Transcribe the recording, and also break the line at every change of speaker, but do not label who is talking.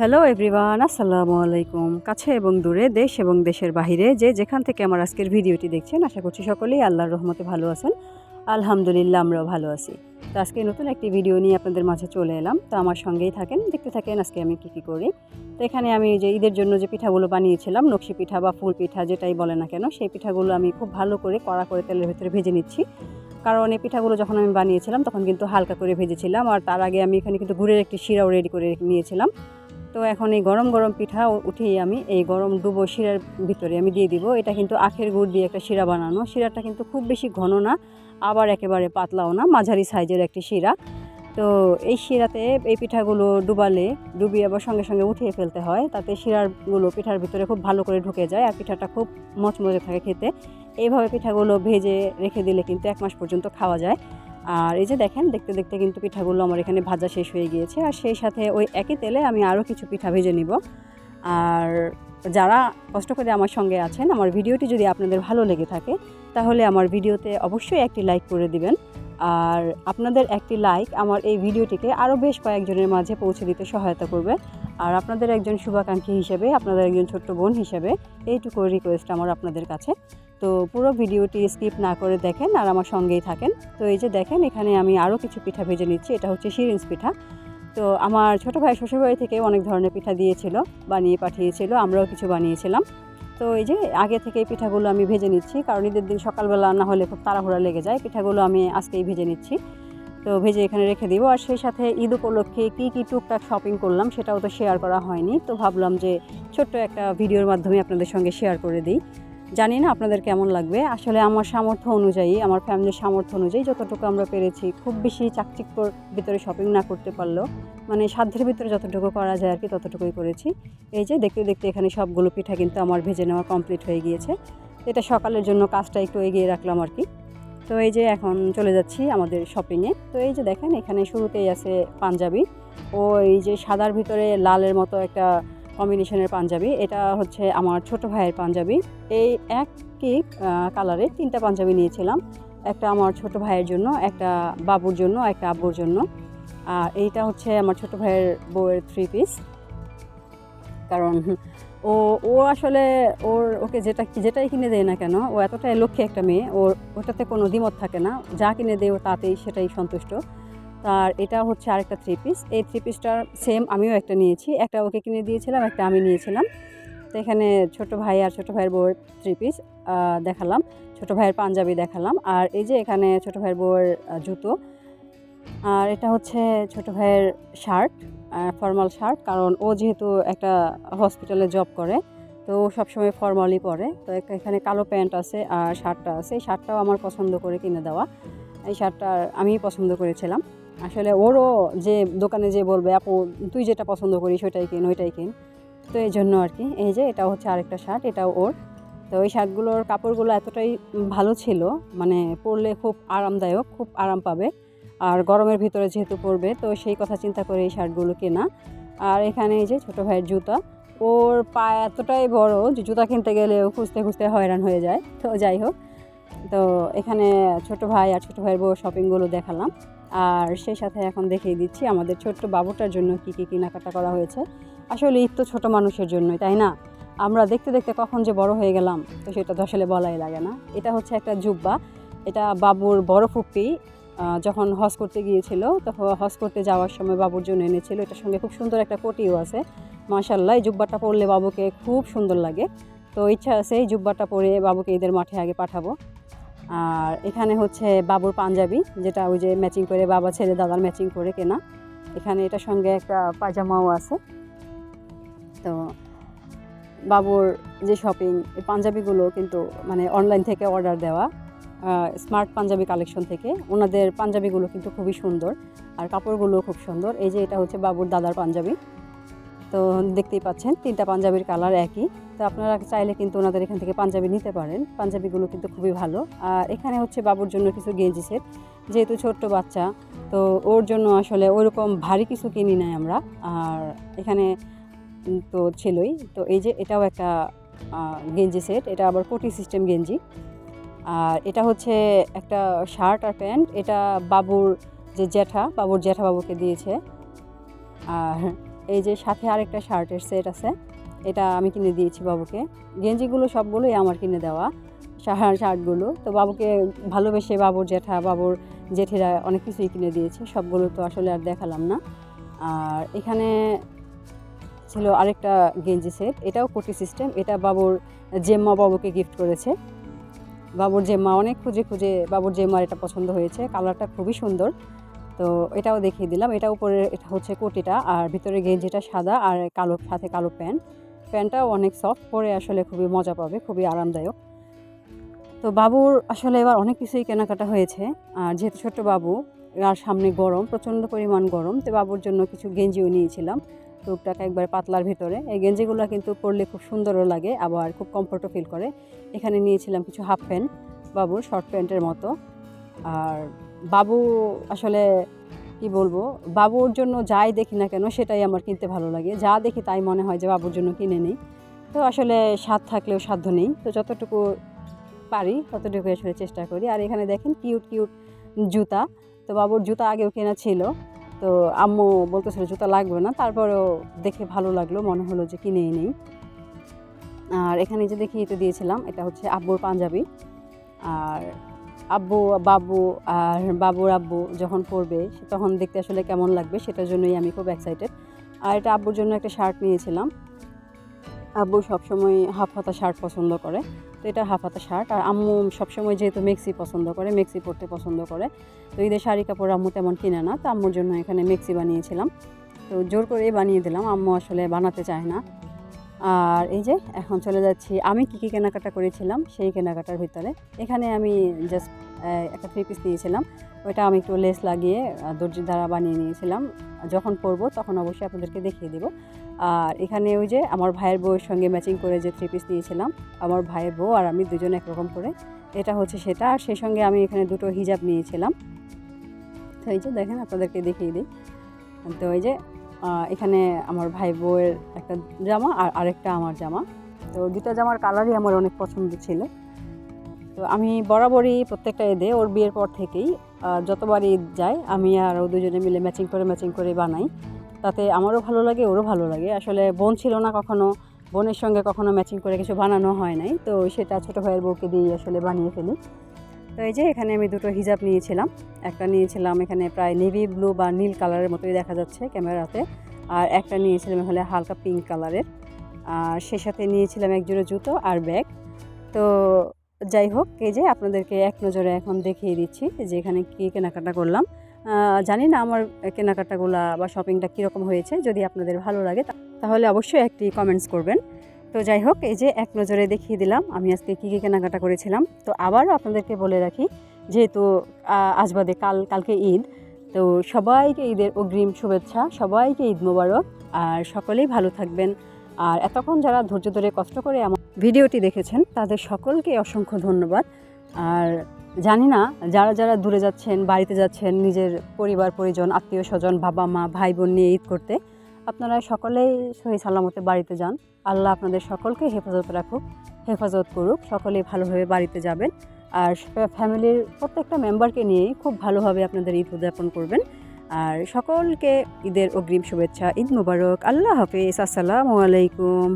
Hello everyone আসসালামু আলাইকুম। কাছে এবং দূরে, দেশ এবং দেশের বাহিরে যে যেখান থেকে আমার আজকের ভিডিওটি দেখছেন, আশা করছি সকলেই আল্লাহর রহমতে ভালো আছেন। আলহামদুলিল্লাহ, আমরাও ভালো আছি। তো আজকে নতুন একটি ভিডিও নিয়ে আপনাদের মাঝে চলে এলাম। তো আমার সঙ্গেই থাকেন, দেখতে থাকেন আজকে আমি কী কী করি। তো এখানে আমি যে ঈদের জন্য যে পিঠাগুলো বানিয়েছিলাম, নকশি পিঠা বা ফুল পিঠা যেটাই বলে না কেন, সেই পিঠাগুলো আমি খুব ভালো করে কড়া করে তেলের ভেতরে ভেজে নিচ্ছি। কারণ এই পিঠাগুলো যখন আমি বানিয়েছিলাম, তখন কিন্তু হালকা করে ভেজেছিলাম। আর তার আগে আমি এখানে কিন্তু গুড়ের একটি শিরাও রেডি করে নিয়েছিলাম। তো এখন এই গরম গরম পিঠা উ- উঠিয়ে আমি এই গরম ডুবো শিরার ভিতরে আমি দিয়ে দিব। এটা কিন্তু আখের গুড় দিয়ে একটা শিরা বানানো। শিরাটা কিন্তু খুব বেশি ঘন না, আবার একেবারে পাতলাও না, মাঝারি সাইজের একটি শিরা। তো এই শিরাতে এই পিঠাগুলো ডুবালে, ডুবিয়ে আবার সঙ্গে সঙ্গে উঠিয়ে ফেলতে হয়। তাতে শিরারগুলো পিঠার ভিতরে খুব ভালো করে ঢুকে যায় আর পিঠাটা খুব মচমচে থাকে খেতে। এইভাবে পিঠাগুলো ভেজে রেখে দিলে কিন্তু এক মাস পর্যন্ত খাওয়া যায়। আর এই যে দেখেন, দেখতে দেখতে কিন্তু পিঠাগুলো আমার এখানে ভাজা শেষ হয়ে গিয়েছে। আর সেই সাথে ওই একই তেলে আমি আরও কিছু পিঠা ভেজে নিব। আর যারা কষ্ট করে আমার সঙ্গে আছেন, আমার ভিডিওটি যদি আপনাদের ভালো লেগে থাকে, তাহলে আমার ভিডিওতে অবশ্যই একটি লাইক করে দিবেন। আর আপনাদের একটি লাইক আমার এই ভিডিওটিকে আরও বেশ কয়েকজনের মাঝে পৌঁছে দিতে সহায়তা করবে। আর আপনাদের একজন শুভাকাঙ্ক্ষী হিসেবে, আপনাদের একজন ছোট্ট বোন হিসেবে, এইটুকু রিকোয়েস্ট আমার আপনাদের কাছে। তো পুরো ভিডিওটি স্কিপ না করে দেখেন আর আমার সঙ্গেই থাকেন। তো এই যে দেখেন, এখানে আমি আরও কিছু পিঠা ভেজে নিচ্ছি। এটা হচ্ছে শিরিন্স পিঠা। তো আমার ছোটো ভাই শ্বশুরবাড়ি থেকে অনেক ধরনের পিঠা দিয়েছিল, বানিয়ে পাঠিয়েছিল, আমরাও কিছু বানিয়েছিলাম। তো এই যে আগে থেকে এই পিঠাগুলো আমি ভেজে নিচ্ছি, কারণ ঈদের দিন সকালবেলা না হলে খুব তাড়াহুড়া লেগে যায়। পিঠাগুলো আমি আজকেই ভেজে নিচ্ছি। তো ভেজে এখানে রেখে দিব। আর সেই সাথে ঈদ উপলক্ষে কী কী টুকটাক শপিং করলাম সেটাও তো শেয়ার করা হয়নি। তো ভাবলাম যে ছোট্ট একটা ভিডিওর মাধ্যমে আপনাদের সঙ্গে শেয়ার করে দিই। জানি না আপনাদের কেমন লাগবে। আসলে আমার সামর্থ্য অনুযায়ী, আমার ফ্যামিলির সামর্থ্য অনুযায়ী যতটুকু আমরা পেরেছি, খুব বেশি চাকচিক্যর ভিতরে শপিং না করতে পারলেও মানে সাধ্যের ভিতরে যতটুকু করা যায় আর কি ততটুকুই করেছি। এই যে দেখতে দেখতে এখানে সবগুলো পিঠা কিন্তু আমার ভেজে নেওয়া কমপ্লিট হয়ে গিয়েছে। এটা সকালের জন্য কাজটা একটু এগিয়ে রাখলাম আর কি। তো এই যে এখন চলে যাচ্ছি আমাদের শপিংয়ে তো এই যে দেখেন, এখানে শুরুতেই আছে পাঞ্জাবি। ও এই যে সাদার ভিতরে লালের মতো একটা কম্বিনেশনের পাঞ্জাবি। এটা হচ্ছে আমার ছোট ভাইয়ের পাঞ্জাবি। এই একই কালারের তিনটা পাঞ্জাবি নিয়েছিলাম। একটা আমার ছোট ভাইয়ের জন্য, একটা বাবুর জন্য, একটা আব্বুর জন্য। আর এইটা হচ্ছে আমার ছোট ভাইয়ের বউয়ের থ্রি পিস কারণ ও ও আসলে ওর, ওকে যেটা, যেটাই কিনে দেয় না কেন, ও এতটাই লক্ষ্মী একটা মেয়ে। ওর, ওটাতে কোনো দ্বিমত থাকে না। যা কিনে দেয় ও তাতেই সেটাই সন্তুষ্ট। আর এটা হচ্ছে আরেকটা থ্রি পিস এই থ্রি পিসটার সেম আমিও একটা নিয়েছি। একটা ওকে কিনে দিয়েছিলাম, একটা আমি নিয়েছিলাম। তো এখানে ছোট ভাই আর ছোট ভাইয়ের বউয়ের থ্রি পিস দেখালাম। ছোট ভাইয়ের পাঞ্জাবি দেখালাম। আর এই যে এখানে ছোট ভাইয়ের বউয়ের জুতো। আর এটা হচ্ছে ছোট ভাইয়ের শার্ট ফর্মাল শার্ট কারণ ও যেহেতু একটা হসপিটালে জব করে, তো ও সবসময় ফর্মালই পরে। তো এখানে কালো প্যান্ট আছে আর শার্টটা আছে। এই শার্টটাও আমার পছন্দ করে কিনে দেওয়া। এই শার্টটা আমি পছন্দ করেছিলাম। আসলে ওরও যে দোকানে যে বলবে, আপু, তুই যেটা পছন্দ করিস ওইটাই কিন ওইটাই কিন? তো এই জন্য আর কি, এই যে এটা হচ্ছে আরেকটা শার্ট এটাও ওর। তো ওই শার্টগুলোর কাপড়গুলো এতটাই ভালো ছিল মানে পরলে খুব আরামদায়ক, খুব আরাম পাবে। আর গরমের ভিতরে যেহেতু পরবে, তো সেই কথা চিন্তা করে এই শার্টগুলো কেনা। আর এখানে এই যে ছোটো ভাইয়ের জুতা, ওর পা এতটাই বড় যে জুতা কিনতে গেলে ও খুঁজতে খুঁজতে হয়রান হয়ে যায়। তো যাই হোক, তো এখানে ছোট ভাই আর ছোট ভাইয়ের বউ শপিংগুলো দেখালাম। আর সেই সাথে এখন দেখিয়ে দিচ্ছি আমাদের ছোট্ট বাবুটার জন্য কী কী কেনাকাটা করা হয়েছে। আসলে ঈদ তো ছোটো মানুষের জন্যই তাই না? আমরা দেখতে দেখতে কখন যে বড় হয়ে গেলাম তো সেটা তো আসলে বলাই লাগে না। এটা হচ্ছে একটা জুব্বা। এটা বাবুর বড় আহ, যখন হজ করতে গিয়েছিল তখন হজ করতে যাওয়ার সময় বাবুর জন্য এনেছিল। এটার সঙ্গে খুব সুন্দর একটা কোটিও আছে। মাশাল্লাহ এই জুব্বাটা পরলে বাবুকে খুব সুন্দর লাগে। তো ইচ্ছা আছে এই জুব্বাটা পরে বাবুকে ঈদের মাঠে আগে পাঠাবো। আর এখানে হচ্ছে বাবুর পাঞ্জাবি, যেটা ওই যে ম্যাচিং করে বাবা, ছেলে দাদার ম্যাচিং করে কেনা। এখানে এটার সঙ্গে একটা পাজামাও আছে। তো বাবুর যে শপিং এই পাঞ্জাবিগুলো কিন্তু মানে অনলাইন থেকে অর্ডার দেওয়া স্মার্ট পাঞ্জাবি কালেকশন থেকে। ওনাদের পাঞ্জাবিগুলো কিন্তু খুবই সুন্দর, আর কাপড়গুলো খুব সুন্দর। এই যে এটা হচ্ছে বাবুর দাদার পাঞ্জাবি। তো দেখতেই পাচ্ছেন, তিনটা পাঞ্জাবির কালার একই। তো আপনারা চাইলে কিন্তু ওনাদের এখান থেকে পাঞ্জাবি নিতে পারেন। পাঞ্জাবিগুলো কিন্তু খুবই ভালো। আর এখানে হচ্ছে বাবুর জন্য কিছু গেঞ্জি সেট। যেহেতু ছোট্ট বাচ্চা, তো ওর জন্য আসলে ওইরকম ভারী কিছু কিনি নাই আমরা। আর এখানে তো ছিলই। তো এই যে এটাও একটা গেঞ্জি সেট। এটা আবার কোটি সিস্টেম গেঞ্জি। আর এটা হচ্ছে একটা শার্ট আর প্যান্ট। এটা বাবুর যে জ্যাঠা, বাবুর জ্যাঠা বাবুকে দিয়েছে। আর এই যে সাথে আরেকটা শার্টের সেট আছে, এটা আমি কিনে দিয়েছি বাবুকে। গেঞ্জিগুলো সবগুলোই আমার কিনে দেওয়া শাহার শার্টগুলো। তো বাবুকে ভালোবেসে বাবুর জেঠা বাবুর জেঠিরা অনেক কিছুই কিনে দিয়েছে, সবগুলো তো আসলে আর দেখালাম না। আর এখানে ছিল আরেকটা গেঞ্জি সেট, এটাও কোটি সিস্টেম, এটা বাবুর জেম্মা বাবুকে গিফট করেছে। বাবুর জেম্মা অনেক খুঁজে খুঁজে, বাবুর জেম্মার এটা পছন্দ হয়েছে, কালারটা খুবই সুন্দর। তো এটাও দেখিয়ে দিলাম। এটা উপরে, এটা হচ্ছে কোটিটা আর ভিতরে গেঞ্জিটা সাদা আর কালো, সাথে কালো প্যান্ট। প্যান্টটাও অনেক সফট, পরে আসলে খুবই মজা পাবে, খুবই আরামদায়ক। তো বাবুর আসলে এবার অনেক কিছুই কেনাকাটা হয়েছে। আর যেহেতু ছোট্ট বাবু আর সামনে গরম, প্রচণ্ড পরিমাণ গরম, তো বাবুর জন্য কিছু গেঞ্জিও নিয়েছিলাম। টুকটাক একবার পাতলার ভিতরে। এই গেঞ্জিগুলো কিন্তু পরলে খুব সুন্দরও লাগে, আবার খুব কমফোর্টও ফিল করে। এখানে নিয়েছিলাম কিছু হাফ প্যান্ট বাবুর শর্ট প্যান্টের মতো। আর বাবু আসলে কি বলব, বাবুর জন্য যাই দেখি না কেন সেটাই আমার কিনতে ভালো লাগে। যা দেখি তাই মনে হয় যে বাবুর জন্য কিনে নিই। তো আসলে স্বাদ থাকলেও সাধ্য নেই। তো যতটুকু পারি ততটুকু আসলে চেষ্টা করি। আর এখানে দেখেন কিউট কিউট জুতা। তো বাবুর জুতা আগেও কেনা ছিল। তো আম্মু বলতেছিল জুতা লাগবে না। তারপরেও দেখে ভালো লাগল। মনে হলো যে কিনেই নেই। আর এখানে যে দেখি তো দিয়েছিলাম, এটা হচ্ছে আব্বুর পাঞ্জাবি। আর আব্বু, বাবু আর বাবুর আব্বু যখন পরবে তখন দেখতে আসলে কেমন লাগবে সেটার জন্যই আমি খুব এক্সাইটেড আর এটা আব্বুর জন্য একটা শার্ট নিয়েছিলাম। আব্বু সবসময় হাফ হাতা শার্ট পছন্দ করে। তো এটা হাফ হাতা শার্ট আর আম্মু সবসময় যেহেতু মেক্সি পছন্দ করে, মেক্সি পরতে পছন্দ করে। তো ঈদের শাড়ি কাপড় আম্মু তেমন কিনে না। তো আম্মুর জন্য এখানে মেক্সি বানিয়েছিলাম। তো জোর করে বানিয়ে দিলাম। আম্মু আসলে বানাতে চায় না। আর এই যে, এখন চলে যাচ্ছি। আমি কী কী কেনাকাটা করেছিলাম সেই কেনাকাটার ভিতরে। এখানে আমি জাস্ট একটা থ্রি পিস নিয়েছিলাম। ওইটা আমি একটু লেস লাগিয়ে দর্জির দ্বারা বানিয়ে নিয়েছিলাম। যখন পরবো তখন অবশ্যই আপনাদেরকে দেখিয়ে দেবো। আর এখানে ওই যে, আমার ভাইয়ের বউয়ের সঙ্গে ম্যাচিং করে যে থ্রি পিস নিয়েছিলাম, আমার ভাইয়ের বউ আর আমি দুজন একরকম করে। এটা হচ্ছে সেটা। আর সেই সঙ্গে আমি এখানে দুটো হিজাব নিয়েছিলাম। তো এই যে, দেখেন আপনাদেরকে দেখিয়ে দিই। তো এই যে এখানে আমার ভাই বউয়ের একটা জামা আর আরেকটা আমার জামা। তো দুটো জামার কালারই আমার অনেক পছন্দ ছিল। তো আমি বরাবরই প্রত্যেকটা ঈদে ওর বিয়ের পর থেকেই আহ, যতবারই ঈদ যায় আমি আর ও দুজনে মিলে ম্যাচিং করে ম্যাচিং করে বানাই। তাতে আমারও ভালো লাগে ওরও ভালো লাগে। আসলে বোন ছিল না কখনো বোনের সঙ্গে কখনো ম্যাচিং করে কিছু বানানো হয় নাই। তো সেটা ছোটো ভাইয়ের বউকে দিয়ে আসলে বানিয়ে ফেলি। তো এই যে এখানে আমি দুটো হিজাব নিয়েছিলাম। একটা নিয়েছিলাম এখানে প্রায় নেভি ব্লু বা নীল কালারের মতোই দেখা যাচ্ছে ক্যামেরাতে। আর একটা নিয়েছিলাম হলে হালকা পিঙ্ক কালারের আর সে সাথে নিয়েছিলাম এক জোড়া জুতো আর ব্যাগ তো যাই হোক, এই যে আপনাদেরকে এক নজরে এখন দেখিয়ে দিচ্ছি যে এখানে কী কেনাকাটা করলাম। জানি না আমার কেনাকাটাগুলা বা শপিংটা কীরকম হয়েছে। যদি আপনাদের ভালো লাগে তাহলে অবশ্যই একটি কমেন্টস করবেন। তো যাই হোক এই যে এক নজরে দেখিয়ে দিলাম আমি আজকে কী কী কেনাকাটা করেছিলাম। তো আবারও আপনাদেরকে বলে রাখি যেহেতু আহ, আজ বাদে কাল কালকে ঈদ তো সবাইকে ঈদের অগ্রিম শুভেচ্ছা সবাইকে ঈদ মোবারক আর সকলেই ভালো থাকবেন। আর এতক্ষণ যারা ধৈর্য ধরে কষ্ট করে আমার ভিডিওটি দেখেছেন তাদের সকলকে অসংখ্য ধন্যবাদ। আর জানি না যারা যারা দূরে যাচ্ছেন বাড়িতে যাচ্ছেন নিজের পরিবার পরিজন আত্মীয় স্বজন বাবা মা ভাই বোন নিয়ে ঈদ করতে আপনারা সকলেই সহি সালামতে বাড়িতে যান। আল্লাহ আপনাদের সকলকে হেফাজত রাখুক, হেফাজত করুক। সকলেই ভালোভাবে বাড়িতে যাবেন। আর ফ্যামিলির প্রত্যেকটা মেম্বারকে নিয়েই খুব ভালোভাবে আপনাদের ঈদ উদযাপন করবেন। আর সকলকে ঈদের অগ্রিম শুভেচ্ছা, ঈদ মুবারক। আল্লাহ হাফিজ। আসসালামু আলাইকুম।